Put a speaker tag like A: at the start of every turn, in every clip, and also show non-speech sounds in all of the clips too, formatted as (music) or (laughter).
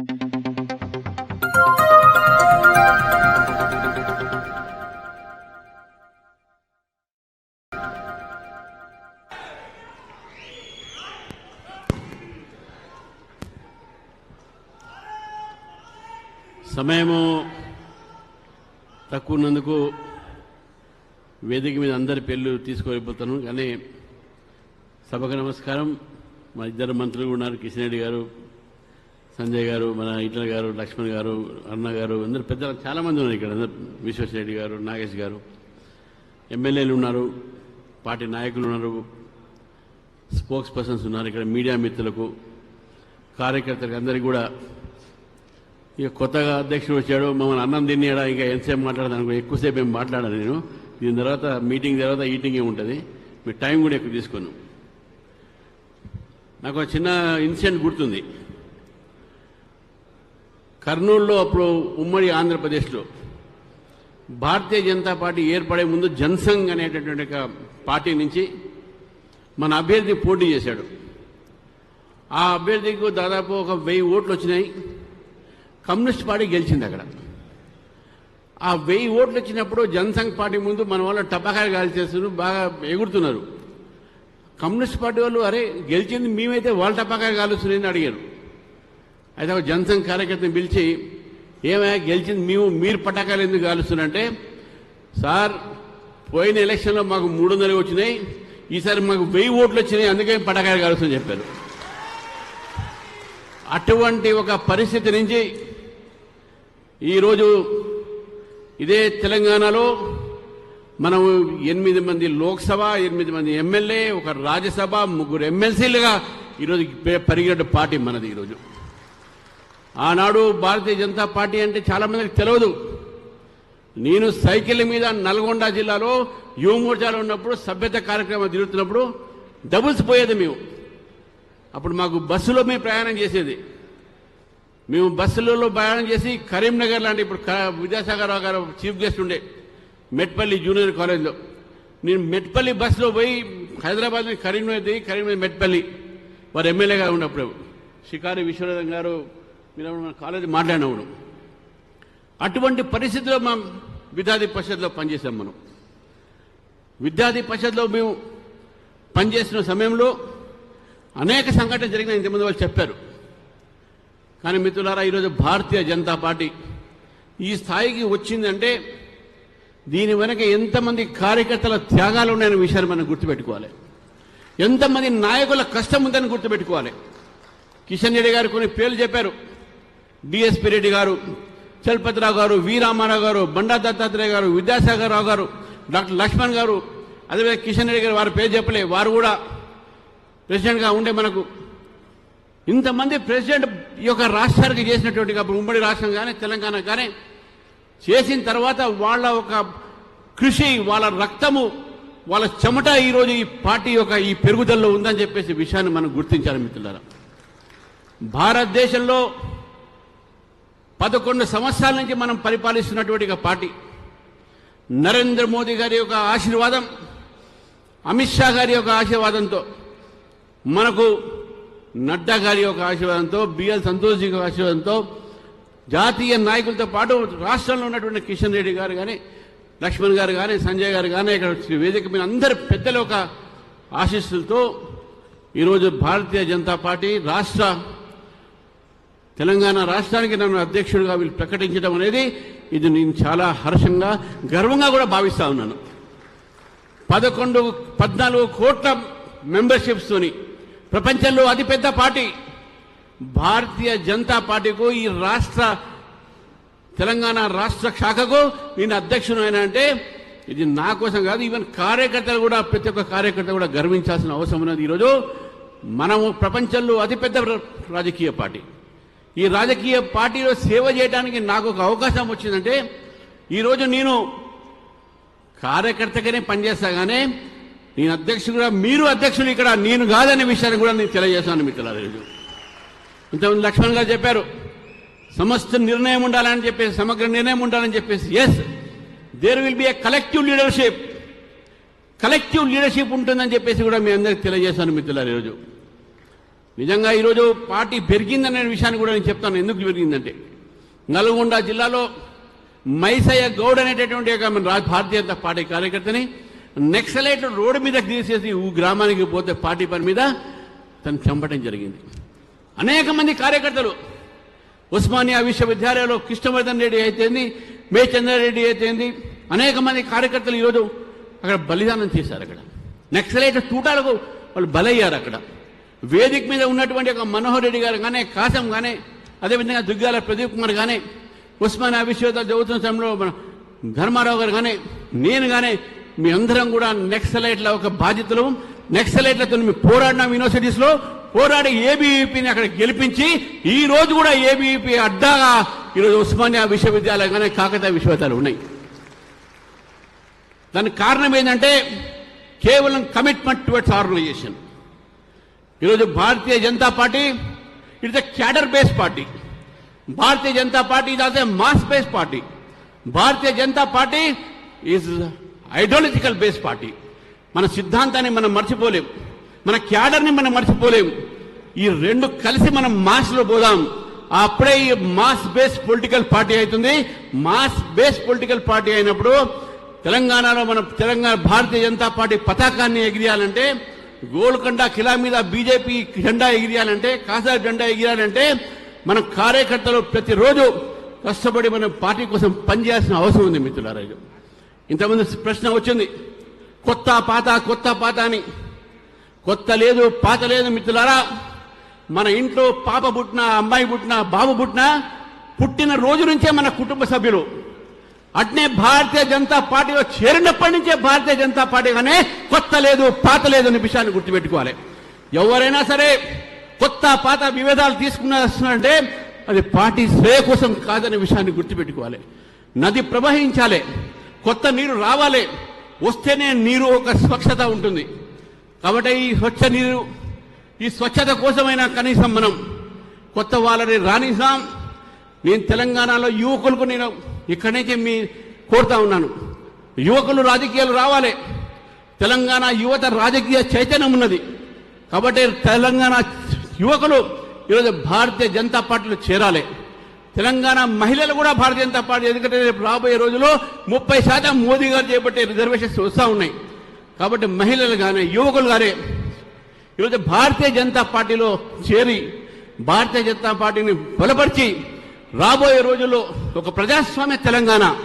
A: సమయము తక్కువ ఉన్నందుకు వేదిక మీద అందరి పేర్లు తీసుకువెళ్ళిపోతాను కానీ సభకు నమస్కారం. మా ఇద్దరు మంత్రులు ఉన్నారు. కిషన్ రెడ్డి గారు సంజయ్ గారు మన ఇట్ల గారు లక్ష్మణ్ గారు అన్న గారు అందరు పెద్ద చాలామంది ఉన్నారు ఇక్కడ అందరు విశ్వేశ్వరరెడ్డి గారు నాగేష్ గారు. ఎమ్మెల్యేలు ఉన్నారు పార్టీ నాయకులు ఉన్నారు స్పోక్స్ పర్సన్స్ ఉన్నారు ఇక్కడ మీడియా మిత్రులకు కార్యకర్తలకు అందరికీ కూడా. ఇక కొత్తగా అధ్యక్షుడు వచ్చాడు మమ్మల్ని అన్నం తినేయడా ఇంకా ఎంతసేపు మాట్లాడదాను ఎక్కువసేపు ఏం మాట్లాడాను నేను. దీని తర్వాత మీటింగ్ తర్వాత ఈటింగే ఉంటుంది? మీ టైం కూడా ఎక్కువ తీసుకున్నాం నాకు ఒక చిన్న ఇన్సిడెంట్ గుర్తుంది. కర్నూలులో అప్పుడు ఉమ్మడి ఆంధ్రప్రదేశ్లో భారతీయ జనతా పార్టీ ఏర్పడే ముందు జనసంఘ్ అనేటటువంటి ఒక పార్టీ నుంచి మన అభ్యర్థి పోటీ చేశాడు. ఆ అభ్యర్థికి దాదాపు ఒక వెయ్యి ఓట్లు వచ్చినాయి. కమ్యూనిస్ట్ పార్టీ గెలిచింది అక్కడ. ఆ వెయ్యి ఓట్లు వచ్చినప్పుడు జనసంఘ్ పార్టీ ముందు మన వాళ్ళు టపాకాయలు కాల్ చేస్తున్నారు బాగా ఎగురుతున్నారు. కమ్యూనిస్ట్ పార్టీ వాళ్ళు అరే గెలిచింది మేమైతే వాళ్ళ టపాకాయలు కాలుస్తున్నాయని అడిగారు. అయితే ఒక జనసంఘ కార్యకర్తను పిలిచి ఏమైనా గెలిచింది మేము మీరు పటాకాలు ఎందుకు కాలుస్తున్నారంటే సార్ పోయిన ఎలక్షన్లో మాకు మూడు వందలు వచ్చినాయి ఈసారి మాకు వెయ్యి ఓట్లు వచ్చినాయి అందుకే పటాకాయలు కాలుస్తుందని చెప్పారు. అటువంటి ఒక పరిస్థితి నుంచి ఈరోజు ఇదే తెలంగాణలో మనం ఎనిమిది మంది లోక్సభ ఎనిమిది మంది ఎమ్మెల్యే ఒక రాజ్యసభ ముగ్గురు ఎమ్మెల్సీలుగా ఈరోజు పె- పార్టీ మనది ఈరోజు. ఆనాడు భారతీయ జనతా పార్టీ అంటే చాలా మందికి తెలియదు నేను సైకిల్ మీద నల్గొండ జిల్లాలో యువమోర్చాలో ఉన్నప్పుడు సభ్యత కార్యక్రమం తిరుగుతున్నప్పుడు డబుల్స్ పోయేది మేము. అప్పుడు మాకు బస్సులో మేము ప్రయాణం చేసేది. మేము బస్సులలో ప్రయాణం చేసి కరీంనగర్ లాంటి ఇప్పుడు క- విద్యాసాగర్ గారు చీఫ్ గెస్ట్ ఉండే మెట్పల్లి జూనియర్ కాలేజ్లో. నేను మెట్పల్లి బస్సులో పోయి హైదరాబాద్ నుంచి కరీంనగర్ దిగి కరీంనగర్ మెట్పల్లి. వారు ఎమ్మెల్యేగా ఉన్నప్పుడు. షికారి విశ్వనాథం గారు మీరు మన కాలేజీ మాట్లాడినప్పుడు అటువంటి పరిస్థితిలో మనం విద్యార్థి పరిషత్లో పనిచేసాం మనం. విద్యార్థి పరిషత్లో మేము పనిచేసిన సమయంలో అనేక సంఘటనలు జరిగిన ఇంతమంది వాళ్ళు చెప్పారు. కానీ మిత్రులారా ఈరోజు భారతీయ జనతా పార్టీ ఈ స్థాయికి వచ్చిందంటే దీని వెనక ఎంతమంది కార్యకర్తల త్యాగాలు ఉన్నాయనే విషయాన్ని మనం గుర్తుపెట్టుకోవాలి. ఎంతమంది నాయకుల కష్టం ఉందని గుర్తుపెట్టుకోవాలి. కిషన్ రెడ్డి గారు కొన్ని పేర్లు చెప్పారు. డిఎస్పి రెడ్డి గారు చలపతిరావు గారు వి రామారావు గారు బండా దత్తాత్రేయ గారు విద్యాసాగర్ రావు గారు డాక్టర్ లక్ష్మణ్ గారు అదేవిధంగా కిషన్ రెడ్డి గారు వారి పేరు చెప్పలే వారు కూడా ప్రెసిడెంట్గా ఉండే మనకు. ఇంతమంది ప్రెసిడెంట్ ఈ యొక్క రాష్ట్రానికి చేసినటువంటి అప్పుడు ఉమ్మడి రాష్ట్రం కానీ తెలంగాణ కానీ చేసిన తర్వాత వాళ్ళ ఒక కృషి వాళ్ళ రక్తము వాళ్ళ చెమట ఈరోజు ఈ పార్టీ యొక్క ఈ పెరుగుదలలో ఉందని చెప్పేసి విషయాన్ని మనం గుర్తించాలి మిత్రులారా. భారతదేశంలో పదకొండు సంవత్సరాల నుంచి మనం పరిపాలిస్తున్నటువంటి ఒక పార్టీ. నరేంద్ర మోదీ గారి యొక్క ఆశీర్వాదం అమిత్ షా గారి యొక్క ఆశీర్వాదంతో మనకు నడ్డా గారి యొక్క ఆశీర్వాదంతో బిఎల్ సంతోష్ యొక్క ఆశీర్వాదంతో జాతీయ నాయకులతో పాటు రాష్ట్రంలో ఉన్నటువంటి కిషన్ రెడ్డి గారు కానీ లక్ష్మణ్ గారు కానీ సంజయ్ గారు కానీ ఇక్కడ వేదిక మీద అందరి పెద్దల యొక్క ఆశీస్సులతో ఈరోజు భారతీయ జనతా పార్టీ రాష్ట్ర తెలంగాణ రాష్ట్రానికి నన్ను అధ్యక్షుడిగా వీళ్ళు ప్రకటించడం అనేది ఇది నేను చాలా హర్షంగా గర్వంగా కూడా భావిస్తా ఉన్నాను. పదకొండు పద్నాలుగు కోట్ల మెంబర్షిప్స్తోని ప్రపంచంలో అతిపెద్ద పార్టీ భారతీయ జనతా పార్టీకు ఈ రాష్ట్ర తెలంగాణ రాష్ట్ర శాఖకు నేను అధ్యక్షుడు అయినా అంటే ఇది నా కోసం కాదు ఈవెన్ కార్యకర్తలు కూడా ప్రతి ఒక్క కార్యకర్త కూడా గర్వించాల్సిన అవసరం ఉన్నది ఈరోజు. మనము ప్రపంచంలో అతిపెద్ద రాజకీయ పార్టీ. ఈ రాజకీయ పార్టీలో సేవ చేయడానికి నాకు ఒక అవకాశం వచ్చిందంటే ఈరోజు నేను కార్యకర్తగానే పనిచేస్తాగానే నేను కూడా మీరు అధ్యక్షుడు ఇక్కడ నేను కాదనే విషయాన్ని కూడా నేను తెలియజేస్తాను మిత్రులారా ఈరోజు ఇంతకుముందు లక్ష్మణ్ గారు చెప్పారు సమస్త నిర్ణయం ఉండాలని చెప్పేసి సమగ్ర నిర్ణయం ఉండాలని చెప్పేసి as there will be a collective leadership collective leadership ఉంటుందని చెప్పేసి కూడా మీ అందరికి తెలియజేశాను మిత్రులారు ఈరోజు నిజంగా ఈరోజు పార్టీ పెరిగిందనే విషయాన్ని కూడా నేను చెప్తాను. ఎందుకు పెరిగిందంటే నల్గొండ జిల్లాలో మైసయ్య గౌడ్ అనేటటువంటి భారతీయ జనతా పార్టీ కార్యకర్తని నెక్సలైట్ రోడ్డు మీద తీసేసి ఊ గ్రామానికి పోతే పార్టీ పని మీద తను చంపడం జరిగింది. అనేక మంది కార్యకర్తలు ఉస్మానియా విశ్వవిద్యాలయంలో కృష్ణవర్ధన్ రెడ్డి అయితేంది మే చంద్రారెడ్డి అయితేంది అనేక మంది కార్యకర్తలు ఈరోజు అక్కడ బలిదానం చేశారు అక్కడ. నక్సలైట్ తూటాలకు వాళ్ళు బలయ్యారు అక్కడ. వేదిక మీద ఉన్నటువంటి ఒక మనోహర్ రెడ్డి గారు కానీ కాసం కానీ అదేవిధంగా దుగ్గాల ప్రదీప్ కుమార్ కానీ ఉస్మానియా విశ్వవిద్యాలయం చదువుతున్న సమయంలో మన ధర్మారావు గారు కానీ నేను కానీ మీ అందరం కూడా నెక్సలైట్ల ఒక బాధ్యతలు నెక్సలైట్లతో మేము పోరాడినాం యూనివర్సిటీస్లో పోరాడి ఏబీవీపీని అక్కడ గెలిపించి ఈ రోజు కూడా ఏబీవీపీ అడ్డాగా ఈరోజు ఉస్మానియా విశ్వవిద్యాలయం కానీ కాకతీయ విశ్వవిద్యాలయం ఉన్నాయి. దానికి కారణం ఏంటంటే కేవలం కమిట్మెంట్ టువర్డ్స్ ఆర్గనైజేషన్ ఈరోజు Bharatiya Janata party it's a cadre based party. Bharatiya Janata party is also mass based party. Bharatiya Janata party is ideological based party. మన సిద్ధాంతాన్ని మనం మర్చిపోలేం. మన క్యాడర్ని మనం మర్చిపోలేం. ఈ రెండు కలిసి మనం మాస్లో పోదాం. అప్పుడే ఈ మాస్ బేస్ పొలిటికల్ పార్టీ అవుతుంది. మాస్ బేస్ పొలిటికల్ పార్టీ అయినప్పుడు తెలంగాణలో మన తెలంగాణ భారతీయ జనతా పార్టీ పతాకాన్ని ఎగిరియాలంటే గోల్కొండ ఖిలా మీద బీజేపీ జెండా ఎగిరియాలంటే కాసా జెండా ఎగిరాలంటే మన కార్యకర్తలు ప్రతిరోజు కష్టపడి మన పార్టీ కోసం పనిచేయాల్సిన అవసరం ఉంది మిత్రులారా ఇది. ఇంతమంది ప్రశ్న వచ్చింది కొత్త పాత కొత్త పాత అని. కొత్త లేదు పాత లేదు మిత్రులారా. మన ఇంట్లో పాప పుట్టిన అమ్మాయి పుట్టిన బాబు పుట్టిన పుట్టిన రోజు నుంచే మన కుటుంబ సభ్యులు. అట్నే భారతీయ జనతా పార్టీలో చేరినప్పటి నుంచే భారతీయ జనతా పార్టీ కానీ కొత్త లేదు పాత లేదు అనే విషయాన్ని గుర్తుపెట్టుకోవాలి. ఎవరైనా సరే కొత్త పాత విభేదాలు తీసుకున్నారంటే అది పార్టీ శ్రేయ కోసం కాదనే విషయాన్ని గుర్తుపెట్టుకోవాలి. నది ప్రవహించాలి కొత్త నీరు రావాలి వస్తేనే నీరు ఒక స్వచ్ఛత ఉంటుంది. కాబట్టి ఈ స్వచ్ఛ నీరు ఈ స్వచ్ఛత కోసమైనా కనీసం మనం కొత్త వాళ్ళని రాణిస్తాం నేను తెలంగాణలో యువకులకు నేను ఇక్కడి నుంచి మీ కోరుతా ఉన్నాను. యువకులు రాజకీయాలు రావాలి. తెలంగాణ యువత రాజకీయ చైతన్యం ఉన్నది. కాబట్టి తెలంగాణ యువకులు ఈరోజు భారతీయ జనతా పార్టీలో చేరాలి. తెలంగాణ మహిళలు కూడా భారతీయ జనతా పార్టీ ఎందుకంటే రేపు రాబోయే రోజుల్లో ముప్పై శాతం మోదీ గారు చేపట్టే రిజర్వేషన్స్ వస్తూ ఉన్నాయి. కాబట్టి మహిళలు కానీ యువకులు కానీ ఈరోజు భారతీయ జనతా పార్టీలో చేరి భారతీయ జనతా పార్టీని బలపరిచి రాబోయే రోజుల్లో ఒక ప్రజాస్వామ్య తెలంగాణ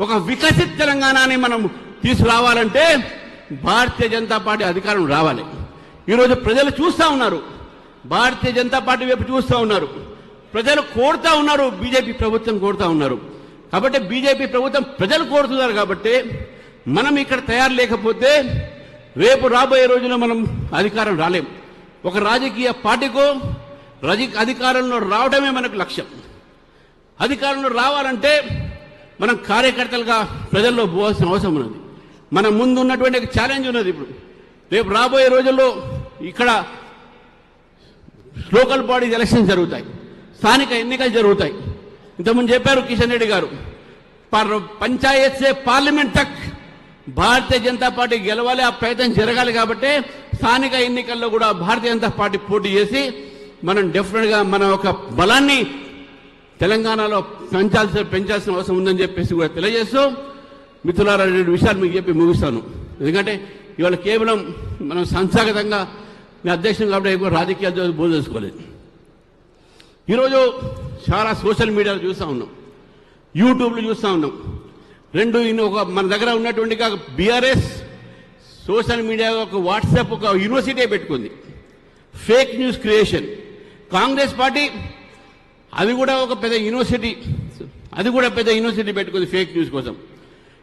A: ఒక వికసిత్ తెలంగాణని మనం తీసుకురావాలంటే భారతీయ జనతా పార్టీ అధికారం రావాలి. ఈరోజు ప్రజలు చూస్తూ ఉన్నారు. భారతీయ జనతా పార్టీ వైపు చూస్తూ ఉన్నారు. ప్రజలు కోరుతా ఉన్నారు బీజేపీ ప్రభుత్వం కోరుతా ఉన్నారు. కాబట్టి బీజేపీ ప్రభుత్వం ప్రజలు కోరుతున్నారు కాబట్టి మనం ఇక్కడ తయారు లేకపోతే రేపు రాబోయే రోజుల్లో మనం అధికారం రాలేం. ఒక రాజకీయ పార్టీకో రజ అధికారంలో రావడమే మనకు లక్ష్యం. అధికారంలో రావాలంటే మనం కార్యకర్తలుగా ప్రజల్లో పోవాల్సిన అవసరం ఉన్నది. మన ముందు ఉన్నటువంటి ఒక ఛాలెంజ్ ఉన్నది ఇప్పుడు. రేపు రాబోయే రోజుల్లో ఇక్కడ లోకల్ బాడీస్ ఎలక్షన్స్ జరుగుతాయి. స్థానిక ఎన్నికలు జరుగుతాయి. ఇంతకుముందు చెప్పారు కిషన్ రెడ్డి గారు పర్ పంచాయత్ సే పార్లమెంట్ తక్ భారతీయ జనతా పార్టీ గెలవాలి ఆ ప్రయత్నం జరగాలి కాబట్టి స్థానిక ఎన్నికల్లో కూడా భారతీయ జనతా పార్టీ పోటీ చేసి మనం డెఫినెట్గా మన ఒక బలాన్ని తెలంగాణలో పెంచాల్సిన పెంచాల్సిన అవసరం ఉందని చెప్పేసి కూడా తెలియజేస్తూ మిత్రులారా రెండు విషయాలు మీకు చెప్పి ముగిస్తాను. ఎందుకంటే ఇవాళ కేవలం మనం సంస్థాగతంగా మీ అధ్యక్షం కాబట్టి రాజకీయాలతో బోధ చేసుకోలేదు. ఈరోజు చాలా సోషల్ మీడియాలో చూస్తూ ఉన్నాం. యూట్యూబ్లో చూస్తూ ఉన్నాం. రెండు ఇన్ని ఒక మన దగ్గర ఉన్నటువంటి బీఆర్ఎస్ సోషల్ మీడియా ఒక వాట్సాప్ ఒక యూనివర్సిటీ పెట్టుకుంది. Fake news creation. Congress party అది కూడా ఒక పెద్ద యూనివర్సిటీ. అది కూడా పెద్ద యూనివర్సిటీ పెట్టుకుంది ఫేక్ న్యూస్ కోసం.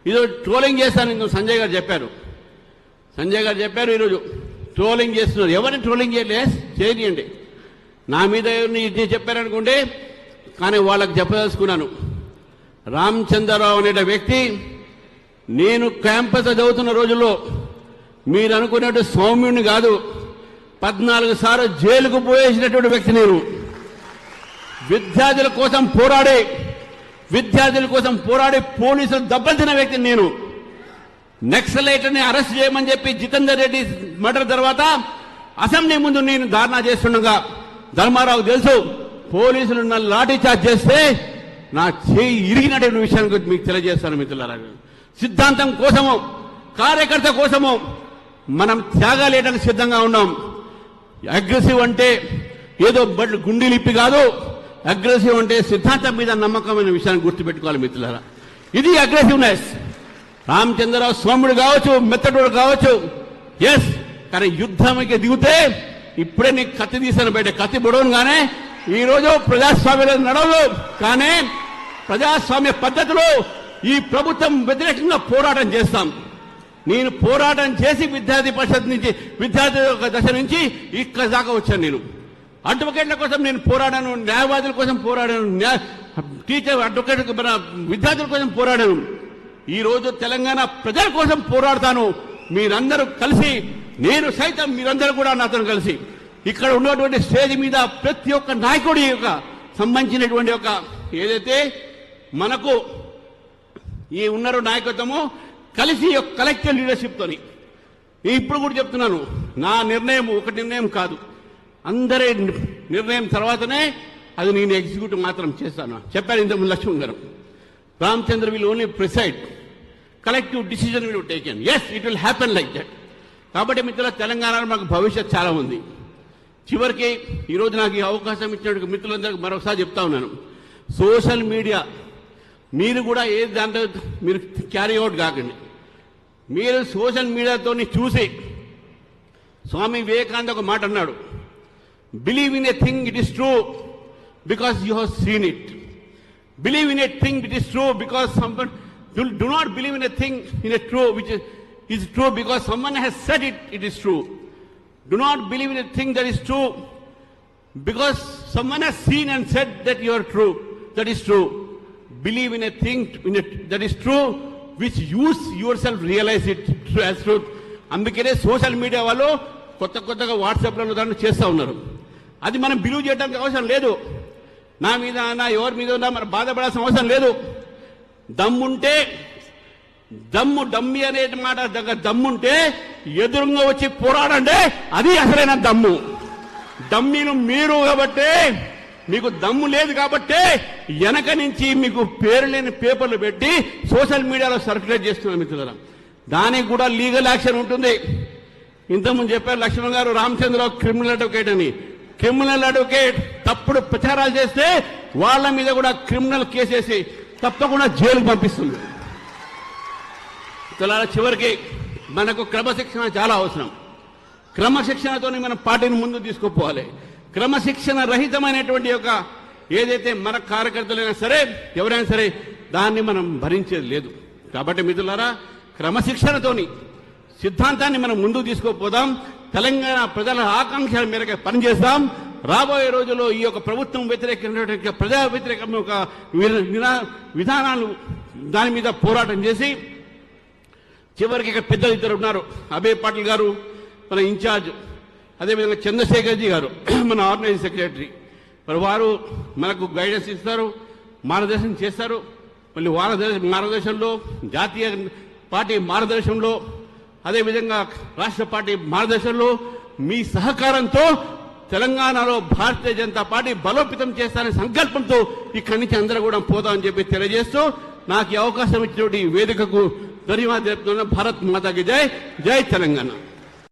A: ఈరోజు ట్రోలింగ్ చేస్తాను సంజయ్ గారు చెప్పారు. సంజయ్ గారు చెప్పారు ఈరోజు. ట్రోలింగ్ చేస్తున్నారు. ఎవరిని ట్రోలింగ్ చేయలే? చేయనియండి. నా మీద ఎవరిని ఇది చెప్పారనుకుంటే కానీ వాళ్ళకి చెప్పదలుచుకున్నాను. రామచంద్రరావు అనే వ్యక్తి నేను క్యాంపస్ చదువుతున్న రోజుల్లో మీరు అనుకున్నట్టు సౌమ్యుని కాదు పద్నాలుగు సార్లు జైలుకు పోయేసినటువంటి వ్యక్తి నేను. విద్యార్థుల కోసం పోరాడే విద్యార్థుల కోసం పోరాడే పోలీసులు దెబ్బతిన వ్యక్తిని నేను. నక్సలైట్ని అరెస్ట్ చేయమని చెప్పి జితేందర్ రెడ్డి మర్డర్ తర్వాత అసెంబ్లీ ముందు నేను ధారణా చేస్తుండగా ధర్మారావు తెలుసు పోలీసులు నన్ను లాఠీ చార్జ్ చేస్తే నా చేయి ఇరిగినటువంటి విషయాన్ని గురించి మీకు తెలియజేస్తాను మిత్రులారా. సిద్ధాంతం కోసము కార్యకర్త కోసము మనం త్యాగాలేయడానికి సిద్ధంగా ఉన్నాం. అగ్రెసివ్ అంటే ఏదో బడ్లు గుండీలిప్పి కాదు అగ్రెసివ్ అంటే సిద్ధాంతం మీద నమ్మకమైన విషయాన్ని గుర్తుపెట్టుకోవాలి మిత్రులారా. ఇది అగ్రెసివ్నెస్. రామచంద్రరావు స్వాముడు కావచ్చు మెత్తటోడు కావచ్చు. ఎస్ కానీ యుద్ధంకి దిగితే ఇప్పుడే నీకు కత్తి తీసాను బయట. కత్తి బుడవను కానీ ఈరోజు రోజు నడవదు. కానీ ప్రజాస్వామ్య పద్ధతిలో ఈ ప్రభుత్వం వ్యతిరేకంగా పోరాటం చేస్తాం. నేను పోరాటం చేసి విద్యార్థి పరిషత్ నుంచి విద్యార్థి యొక్క దశ నుంచి ఇక్కడ దాకా వచ్చాను నేను. అడ్వకేట్ల కోసం నేను పోరాడాను న్యాయవాదుల కోసం పోరాడాను టీచర్ అడ్వకేట్ మన విద్యార్థుల కోసం పోరాడాను. ఈ రోజు తెలంగాణ ప్రజల కోసం పోరాడతాను. మీరందరూ కలిసి నేను సైతం మీరందరూ కూడా నాతో కలిసి ఇక్కడ ఉన్నటువంటి స్టేజ్ మీద ప్రతి ఒక్క నాయకుడి యొక్క సంబంధించినటువంటి ఒక ఏదైతే మనకు ఈ ఉన్నారు నాయకత్వము కలిసి కలెక్టివ్ లీడర్షిప్తోని ఇప్పుడు కూడా చెప్తున్నాను నా నిర్ణయం ఒక నిర్ణయం కాదు. అందరి నిర్ణయం తర్వాతనే అది నేను ఎగ్జిక్యూటివ్ మాత్రం చేస్తాను. చెప్పారు ఇంతకుముందు లక్ష్మణ్ గారు. Ramachandra will only preside collective decision will taken as it will happen like that కాబట్టి మిత్రుల తెలంగాణలో మాకు భవిష్యత్ చాలా ఉంది. చివరికి ఈరోజు నాకు ఈ అవకాశం ఇచ్చినట్టు మిత్రులందరికీ మరొకసారి చెప్తా ఉన్నాను. సోషల్ మీడియా మీరు కూడా ఏ దాంట్లో మీరు క్యారీ అవుట్ కాకండి. మీరు సోషల్ మీడియాతో చూసి స్వామి వివేకానంద ఒక మాట అన్నాడు. believe in a thing it is true because you have seen it believe in a thing it is true because someone do not believe in a thing in a true which is true because someone has set it it is true do not believe in a thing that is true because someone has seen and said that you are true that is true believe in a thing in a, that is true which you yourself realize it true as truth అందుకనే social media వాళ్ళు కొత్త కొత్తగా వాట్సాప్లలో దాన్ని చేస్తూ ఉన్నారు అది మనం believe చేయడానికి అవసరం లేదు. నా మీద నా ఎవరి మీద ఉన్నా మనం బాధపడాల్సిన అవసరం లేదు. దమ్ముంటే దమ్ము డమ్మి అనే మాట దగ్గర దమ్ముంటే ఎదురుగా వచ్చి పోరాడండి అది అసలైన దమ్ము. దమ్మిను మీరు కాబట్టి మీకు దమ్ము లేదు కాబట్టే వెనక నుంచి మీకు పేరు లేని పేపర్లు పెట్టి సోషల్ మీడియాలో సర్క్యులేట్ చేస్తున్నారు మిత్రుల దానికి కూడా లీగల్ యాక్షన్ ఉంటుంది. ఇంతకుముందు చెప్పారు లక్ష్మణ్ గారు రామచంద్రరావు క్రిమినల్ అడ్వకేట్ అని. క్రిమినల్ అడ్వకేట్ తప్పుడు ప్రచారాలు చేస్తే వాళ్ళ మీద కూడా క్రిమినల్ కేసేసి తప్పకుండా జైలుకు పంపిస్తుంది. తెలాల చివరికి మనకు క్రమశిక్షణ చాలా అవసరం. క్రమశిక్షణతోని మనం పార్టీని ముందు తీసుకుపోవాలి. క్రమశిక్షణ రహితమైనటువంటి యొక్క ఏదైతే మన కార్యకర్తలైనా సరే ఎవరైనా సరే దాన్ని మనం భరించేది లేదు. కాబట్టి మిత్రులారా క్రమశిక్షణతోని సిద్ధాంతాన్ని మనం ముందుకు తీసుకుపోదాం. తెలంగాణ ప్రజల ఆకాంక్షల మేరకు పనిచేస్తాం. రాబోయే రోజుల్లో ఈ యొక్క ప్రభుత్వం వ్యతిరేకమైనటువంటి ప్రజా వ్యతిరేక ఒక విధానాలు దాని మీద పోరాటం చేసి చివరికి ఇక్కడ పెద్దలు ఇద్దరు ఉన్నారు. అభయ్ పాటిల్ గారు మన ఇన్ఛార్జ్ అదేవిధంగా చంద్రశేఖర్జీ గారు (clears throat) మన ఆర్గనైజింగ్ సెక్రటరీ. మరి వారు మనకు గైడెన్స్ ఇస్తారు మార్గదర్శనం చేస్తారు. మళ్ళీ వారదర్శ మార్గదర్శనంలో జాతీయ పార్టీ మార్గదర్శనంలో అదేవిధంగా రాష్ట్ర పార్టీ మార్గదర్శకులు మీ సహకారంతో తెలంగాణలో భారతీయ జనతా పార్టీ బలోపేతం చేస్తారనే సంకల్పంతో ఇక్కడి నుంచి అందరూ కూడా పోతామని చెప్పి తెలియజేస్తూ నాకు ఈ అవకాశం ఇచ్చినటువంటి వేదికకు ధన్యవాదాలు చెప్తున్నా భారత్ మాతాకి జై. జై తెలంగాణ.